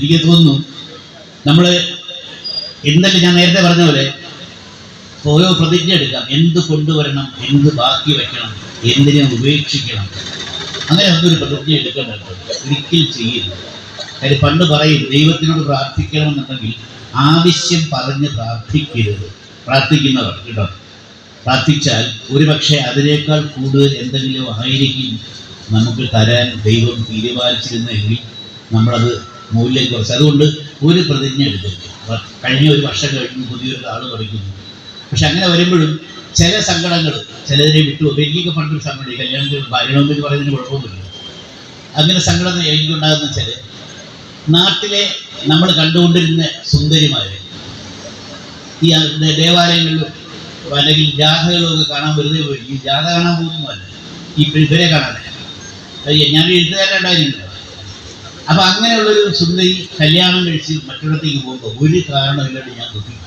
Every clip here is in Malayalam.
എനിക്ക് തോന്നുന്നു നമ്മൾ എന്തൊക്കെ ഞാൻ നേരത്തെ പറഞ്ഞ പോലെ ഓരോ പ്രതിജ്ഞ എടുക്കാം. എന്ത് കൊണ്ടുവരണം എന്ത് ബാക്കി വയ്ക്കണം എന്തിനെ ഉപേക്ഷിക്കണം. അങ്ങനെ അതൊരു പ്രതിജ്ഞ എടുക്കേണ്ടത് ഒരിക്കലും ചെയ്യരുത്. കാര്യം പണ്ട് പറയും ദൈവത്തിനോട് പ്രാർത്ഥിക്കണമെന്നുണ്ടെങ്കിൽ ആവശ്യം പറഞ്ഞ് പ്രാർത്ഥിക്കരുത്. പ്രാർത്ഥിക്കുന്നവർ കേട്ടോ. പ്രാർത്ഥിച്ചാൽ ഒരുപക്ഷെ അതിനേക്കാൾ കൂടുതൽ എന്തെങ്കിലും ആയിരിക്കും നമുക്ക് തരാൻ ദൈവം തീരുമാനിച്ചിരുന്നെങ്കിൽ നമ്മളത് മൂല്യം കുറച്ച്. അതുകൊണ്ട് ഒരു പ്രതിജ്ഞ എടുക്കരുത് കഴിഞ്ഞ ഒരു വർഷം കഴിഞ്ഞ് പുതിയൊരു ആൾ പഠിക്കുന്നു പക്ഷെ അങ്ങനെ വരുമ്പോഴും ചില സങ്കടങ്ങൾ ചിലതിനെ വിട്ടു. എനിക്കൊക്കെ പണ്ടൊരു സങ്കടം ഈ കല്യാണത്തിന് ഭാര്യണമെന്ന് പറയുന്നതിന് കുഴപ്പമൊന്നുമില്ല. അങ്ങനെ സങ്കടം എനിക്കുണ്ടാകുന്ന വെച്ചാൽ നാട്ടിലെ നമ്മൾ കണ്ടുകൊണ്ടിരുന്ന സുന്ദരിമാരെ ഈ ദേവാലയങ്ങളിലും അല്ലെങ്കിൽ ജാഥകളും ഒക്കെ കാണാൻ വെറുതെ പോയി. ഈ ജാഥ കാണാൻ പോകുന്നതല്ല ഈ ഇവരെ കാണാനില്ല ഞാൻ എഴുത്തുകാരുണ്ടായിരുന്നു അപ്പൊ അങ്ങനെയുള്ളൊരു സുന്ദരി കല്യാണം കഴിച്ച് മറ്റിടത്തേക്ക് പോകുമ്പോൾ ഒരു കാരണമില്ലാണ്ട് ഞാൻ ദുഃഖിക്കും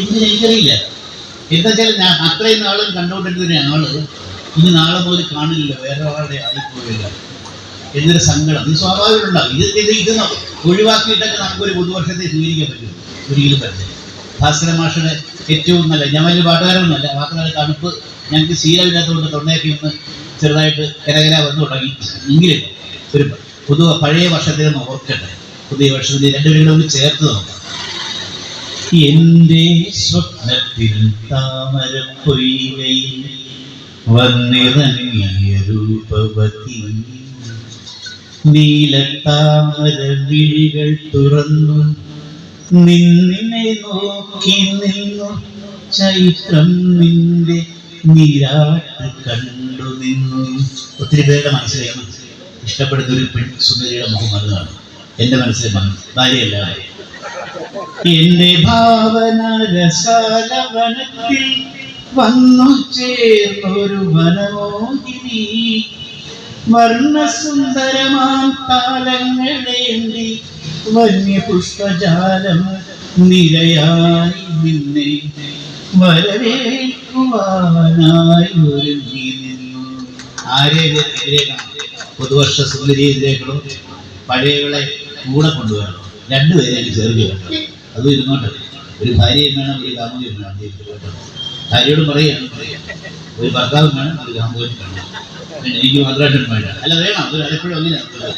ഇന്ന് എനിക്കറിയില്ല. എന്താ വെച്ചാൽ ഞാൻ അത്രയും നാളും കണ്ടുകൊണ്ടിരുന്ന ആൾ ഇനി നാളെ പോലെ കാണില്ല. വേറെ ആളുടെ ആയിപ്പോയില്ല എന്നൊരു സങ്കടം. ഇത് സ്വാഭാവികമുണ്ടാകും ഇത് ഇത് ഇത് ഒഴിവാക്കിയിട്ടൊക്കെ നമുക്കൊരു പുതുവർഷത്തെ സ്വീകരിക്കാൻ പറ്റും. ഒരിക്കലും പറ്റില്ല. ഭാസ്കര മാഷയുടെ ഏറ്റവും നല്ല ഞാൻ വലിയ പാട്ടുകാരൊന്നുമല്ല മാത്രമല്ല തണുപ്പ് ഞങ്ങൾക്ക് ശീലമില്ലാത്തതുകൊണ്ട് തൊണ്ടയൊക്കെ ഒന്ന് ചെറുതായിട്ട് കരകര വന്നു തുടങ്ങി. എങ്കിലും ഒരു പുതു പഴയ വർഷത്തിൽ നോക്കട്ടെ പുതിയ വർഷത്തിൽ രണ്ടുപേരും കൂടി ചേർത്ത് നോക്കാം. എന്റെ സ്വപ്നത്തിൽ താമര പൊയ്കയിൽ വന്നിറങ്ങിയ രൂപവതി നീലത്താമര വിഴികൾ തുറന്നു. നിന്നെ നോക്കി നിന്നു. ചൈത്രം നിന്റെ നീരാട്ട് കണ്ടു നിന്നു. ഒത്തിരി പേരുടെ മനസ്സിലേക്ക് ഇഷ്ടപ്പെടുന്ന ഒരു പെൺ സുന്ദരിയുടെ മുഖം വന്നതാണ് എന്റെ മനസ്സിലെ മകൻ ഭാര്യയല്ല എന്റെ ഭാവന രസാല വന്നു ചേർന്നൊരു വനമോഹിനി. വർണസുന്ദരമാം താലങ്ങളേന്തി വന്യപുഷ്പജാലം നിരയായി നിന്നെ വരവേൽക്കുവാനായി ഒരുങ്ങി നിന്നു. ആരെതിരേക്കണം പുതുവർഷ സുന്ദരിയിലേക്കുള്ള പഴയകളെ കൂടെ കൊണ്ടുവരണം. രണ്ടുപേരേക്ക് ചേർന്ന് കേട്ടോ. അതും ഇരുന്നോട്ടെ. ഒരു ഭാര്യയും വേണം ഒരു കാമുകയും വേണം. ഭാര്യയോട് പറയുകയാണ് പറയുക ഒരു ഭർത്താവും വേണം ഒരു കാമുകയും വേണം. എനിക്ക് മാത്രമായിട്ടും വേണ്ട അല്ല വേണം. അത് എപ്പോഴും അങ്ങനെയാണ്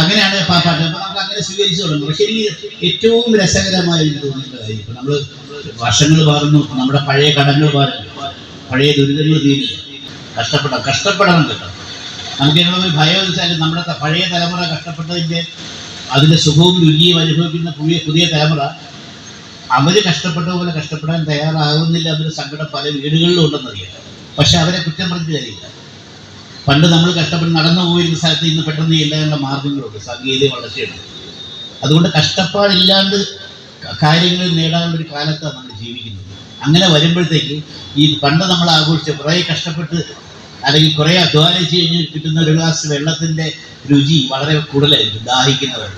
അങ്ങനെയാണ് പാപ്പാട്ട് പാട്ട് അപ്പൊ നമുക്ക് അങ്ങനെ സ്വീകരിച്ചു തുടങ്ങും. പക്ഷെ എനിക്ക് ഏറ്റവും രസകരമായി എനിക്ക് തോന്നിയിട്ടുള്ള കാര്യം? നമ്മൾ നമ്മൾ വർഷങ്ങൾ മാറുന്നു നമ്മുടെ പഴയ കടങ്ങൾ മാറുന്നു പഴയ ദുരിതങ്ങൾ തീരുന്നു. കഷ്ടപ്പെടാം കഷ്ടപ്പെടണം കേട്ടോ. നമുക്ക് ഒരു ഭയം വെച്ചാൽ നമ്മുടെ പഴയ തലമുറ കഷ്ടപ്പെട്ടതിന്റെ അതിന്റെ സുഖവും രുചിയും അനുഭവിക്കുന്ന പുതിയ പുതിയ തലമുറ അവർ കഷ്ടപ്പെട്ട പോലെ കഷ്ടപ്പെടാൻ തയ്യാറാകുന്നില്ല എന്നൊരു സങ്കടം പല വീടുകളിലും ഉണ്ടെന്നറിയാം. പക്ഷെ അവരെ കുറ്റം പറഞ്ഞു തരില്ല പണ്ട് നമ്മൾ കഷ്ടപ്പെട്ട് നടന്നു പോയിരുന്ന സ്ഥലത്ത് ഇന്ന് പെട്ടെന്ന് ചെല്ലാനുള്ള മാർഗങ്ങളുണ്ട്. സാങ്കേതിക വളർച്ചയുണ്ട്. അതുകൊണ്ട് കഷ്ടപ്പാടില്ലാണ്ട് കാര്യങ്ങൾ നേടാനുള്ളൊരു കാലത്താണ് നമ്മൾ ജീവിക്കുന്നത്. അങ്ങനെ വരുമ്പോഴത്തേക്ക് ഈ പണ്ട് നമ്മൾ ആഘോഷിച്ച കുറേ കഷ്ടപ്പെട്ട് അല്ലെങ്കിൽ കുറെ അധ്വാനിച്ച് കഴിഞ്ഞ് കിട്ടുന്ന ഒരു ഗ്ലാസ് വെള്ളത്തിന്റെ രുചി വളരെ കൂടുതലായിരിക്കും ദാഹിക്കുന്നവർ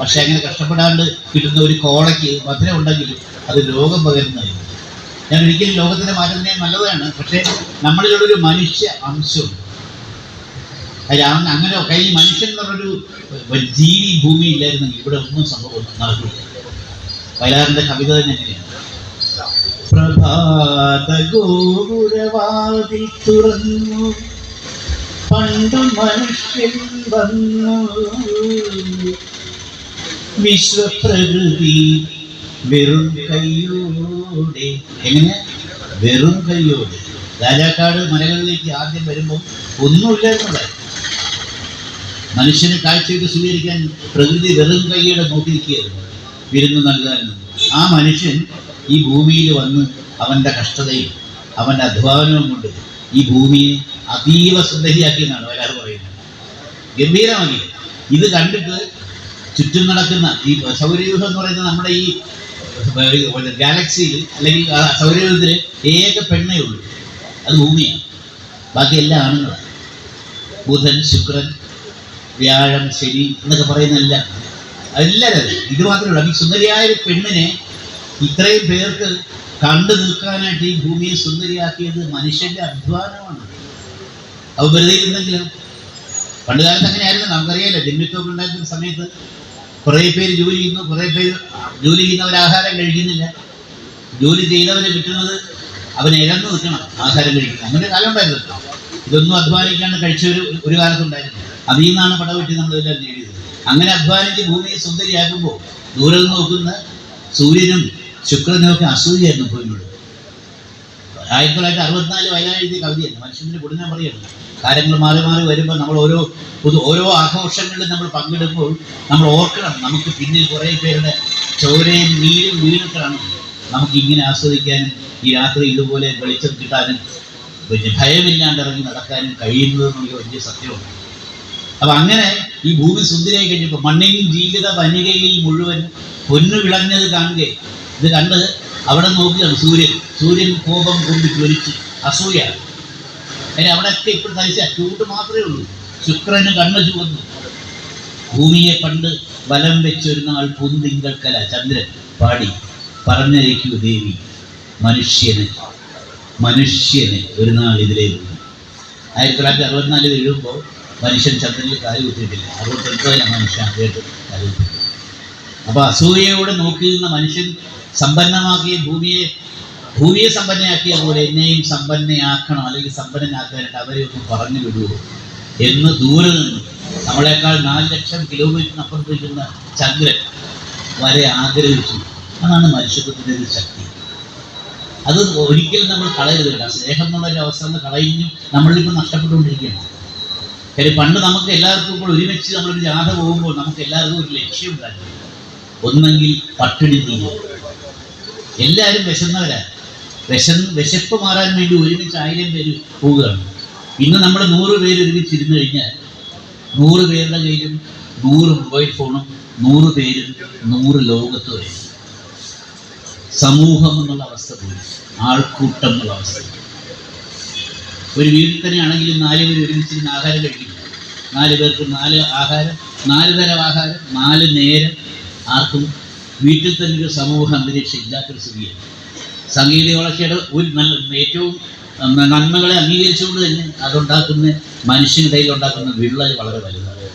പക്ഷെ അങ്ങനെ കഷ്ടപ്പെടാണ്ട് കിട്ടുന്ന ഒരു കോളയ്ക്ക് മധുരം ഉണ്ടെങ്കിലും അത് രോഗം പകരുന്നതായിരിക്കും. ഞാൻ ഒരിക്കലും ലോകത്തിന്റെ മാറ്റത്തിനെ നല്ലതാണ് പക്ഷെ നമ്മളിലുള്ള ഒരു മനുഷ്യ അംശം. ആ- അങ്ങനെ ഈ മനുഷ്യൻ പറഞ്ഞൊരു ജീവി ഭൂമി ഇല്ലായിരുന്നെങ്കിൽ ഇവിടെ ഒന്നും സംഭവം നടക്കില്ല. വയലാറിന്റെ കവിത തന്നെ എങ്ങനെയാണ് പ്രഭാത ഗോപുരവാതിൽ തുറന്നു. പണ്ടു മനുഷ്യൻ വന്നു. വിശ്വപ്രകൃതി വെറും കൈയോടെ എങ്ങനെ? വെറും കൈയോടെ രാജാക്കാട് മലകളിലേക്ക് ആദ്യം വരുമ്പോൾ ഒന്നുമില്ലായിരുന്നതായി മനുഷ്യന് കാഴ്ചയൊക്കെ സ്വീകരിക്കാൻ പ്രകൃതി വെറും കൈയോടെ നോക്കിയിരിക്കുകയായിരുന്നു വിരുന്ന് നൽകാനും ആ മനുഷ്യൻ ഈ ഭൂമിയിൽ വന്ന് അവന്റെ കഷ്ടതയും അവന്റെ അധ്വാനവും കൊണ്ട് ഈ ഭൂമിയെ അതീവ സുന്ദരിയാക്കിയെന്നാണ് വരാറ് പറയുന്നത്. ഗംഭീരമാക്കി ഇത് കണ്ടിട്ട് ചുറ്റും നടക്കുന്ന ഈ സൗരയൂഹം എന്ന് പറയുന്ന നമ്മുടെ ഈ ഗാലക്സിയിൽ അല്ലെങ്കിൽ സൗരയൂഹത്തിൽ ഏക പെണ്ണേ ഉള്ളൂ. അത് ഭൂമിയാണ്. ബാക്കി എല്ലാ ആണുങ്ങളാണ്. ബുധൻ ശുക്രൻ വ്യാഴം ശനി എന്നൊക്കെ പറയുന്ന എല്ലാം. എല്ലാവരും ഇത് മാത്രമേ ഉള്ളൂ ഈ സുന്ദരിയായ ഒരു പെണ്ണിനെ ഇത്രയും പേർക്ക് കണ്ടു നിൽക്കാനായിട്ട് ഈ ഭൂമിയെ സുന്ദരിയാക്കിയത് മനുഷ്യന്റെ അധ്വാനമാണ്. അവ വെറുതെ ഇരുന്നെങ്കിലും പണ്ട് കാലത്ത് അങ്ങനെയായിരുന്നു. നമുക്കറിയാലോ ജന്മിത്വമൊക്കെ ഉണ്ടാക്കുന്ന സമയത്ത് കുറേ പേര് ജോലി ചെയ്യുന്നു കുറേ പേര് ജോലി ചെയ്യുന്നവർ ആഹാരം കഴിക്കുന്നില്ല. ജോലി ചെയ്തവന് കിട്ടുന്നത് അവൻ ഇഴന്നു നിൽക്കണം ആഹാരം കഴിക്കുന്നത് അങ്ങനെ ഒരു കാലം ഉണ്ടായിരുന്നു. ഇതൊന്നും അധ്വാനിക്കാണ്ട് കഴിച്ച ഒരു കാലത്തുണ്ടായിരുന്നു. അതിൽ നിന്നാണ് പടവെട്ടി നമ്മളെല്ലാം നേടിയത്. അങ്ങനെ അധ്വാനിച്ച് ഭൂമിയെ സുന്ദരിയാക്കുമ്പോൾ ദൂരെ നിന്ന് നോക്കുന്ന സൂര്യനും ശുക്രനും ഒക്കെ അസൂയായിരുന്നു ഭൂമിയോട് ആയിരത്തി തൊള്ളായിരത്തി അറുപത്തിനാല് വയനാട് എഴുതിയ കവിതയല്ല മനുഷ്യന്റെ കൂടെ ഞാൻ പറയുന്നത് കാര്യങ്ങൾ മാറി മാറി വരുമ്പോൾ നമ്മൾ ഓരോ പുതു ഓരോ ആഘോഷങ്ങളിലും നമ്മൾ പങ്കെടുക്കുമ്പോൾ നമ്മൾ ഓർക്കണം നമുക്ക് പിന്നിൽ കുറേ പേരുടെ ചോരയും നീരും വീണിട്ടാണ് നമുക്ക് ഇങ്ങനെ ആസ്വദിക്കാനും ഈ രാത്രി ഇതുപോലെ വെളിച്ചം കിട്ടാനും പിന്നെ ഭയമില്ലാണ്ട് ഇറങ്ങി നടക്കാനും കഴിയുന്നത് എന്നുള്ള വലിയ സത്യമാണ്. അപ്പം അങ്ങനെ ഈ ഭൂമി സുന്ദരിയായി കഴിഞ്ഞപ്പോൾ മണ്ണിൻ ജീവിത വനികയിൽ മുഴുവൻ പൊന്നു വിളഞ്ഞത് കാണുക ഇത് കണ്ട് അവിടെ നോക്കുകയാണ് സൂര്യൻ. സൂര്യൻ കോപം കൊണ്ട് ജ്വലിച്ച് അസൂയ അതിന് അവിടെയൊക്കെ ഇപ്പോൾ തയ്ച്ച ചൂട് മാത്രമേ ഉള്ളൂ. ശുക്രന് കണ്ണ് ചുവന്നു. ഭൂമിയെ പണ്ട് വലം വെച്ചൊരു നാൾ പൂന്തിങ്കൽക്കല ചന്ദ്രൻ പാടി. പറഞ്ഞയക്കൂ ദേവി മനുഷ്യന് മനുഷ്യന് ഒരു നാൾ ഇതിലേ വീണു ആയിരത്തി തൊള്ളായിരത്തി അറുപത്തിനാലിൽ എഴുതുമ്പോൾ മനുഷ്യൻ ചന്ദ്രനിൽ കാലുകുത്തിയിട്ടില്ല. അറുപത്തൊൻപതിലാണ് മനുഷ്യൻ ആദ്യമായിട്ട് കാലുകുത്തിയിട്ടില്ല അപ്പൊ നോക്കി നിന്ന മനുഷ്യൻ സമ്പന്നമാക്കിയ ഭൂമിയെ ഭൂമിയെ സമ്പന്നയാക്കിയ പോലെ എന്നെയും സമ്പന്നയാക്കണം അല്ലെങ്കിൽ സമ്പന്നനാക്കാനായിട്ട് അവരെ ഒന്ന് പറഞ്ഞു വിടുവോ എന്ന് ദൂരെ നിന്ന് നമ്മളെക്കാൾ നാല് ലക്ഷം കിലോമീറ്ററിന് അപ്പുറത്തേക്കുന്ന ചന്ദ്രൻ വരെ ആഗ്രഹിച്ചു. അതാണ് മനുഷ്യത്വത്തിന്റെ ഒരു ശക്തി. അത് ഒരിക്കലും നമ്മൾ കളയരുത് സ്നേഹം എന്നുള്ള ഒരു അവസ്ഥ കളഞ്ഞു നമ്മളിപ്പോൾ നഷ്ടപ്പെട്ടുകൊണ്ടിരിക്കുകയാണ്. കാര്യം പണ്ട് നമുക്ക് എല്ലാവർക്കും ഇപ്പോൾ ഒരുമിച്ച് നമ്മളൊരു ജാഥ പോകുമ്പോൾ നമുക്ക് എല്ലാവർക്കും ഒരു ലക്ഷ്യം ഉണ്ടായിരുന്നു ഒന്നെങ്കിൽ പട്ടിണി നീങ്ങും എല്ലാവരും വിശന്നവരാ. വിശ വിശപ്പ് മാറാൻ വേണ്ടി ഒരുമിച്ച് ആയിരം പേര് പോവുകയാണ്. ഇന്ന് നമ്മൾ നൂറ് പേര് ഒരുമിച്ച് ഇരുന്ന് കഴിഞ്ഞാൽ നൂറ് പേരുടെ കയ്യിലും നൂറ് മൊബൈൽ ഫോണും നൂറ് പേരും നൂറ് ലോകത്ത് വരും. സമൂഹം എന്നുള്ള അവസ്ഥ പോയി ആൾക്കൂട്ടം എന്നുള്ള അവസ്ഥ ഒരു വീട്ടിൽ തന്നെ ആണെങ്കിലും നാല് പേര് ഒരുമിച്ചിരുന്ന് ആഹാരം കഴിക്കും. നാല് പേർക്ക് നാല് ആഹാരം നാല് തരം ആഹാരം നാല് നേരം ആർക്കും വീട്ടിൽ തന്നെ ഒരു സമൂഹ അന്തരീക്ഷം ഇല്ലാത്തൊരു സ്ഥിതിയാണ്. സംഗീത വളർച്ചയുടെ ഒരു നല്ല ഏറ്റവും നന്മകളെ അംഗീകരിച്ചുകൊണ്ട് തന്നെ അതുണ്ടാക്കുന്ന മനുഷ്യനിടയിൽ ഉണ്ടാക്കുന്ന വിള്ളൽ വളരെ വലുതാണ്.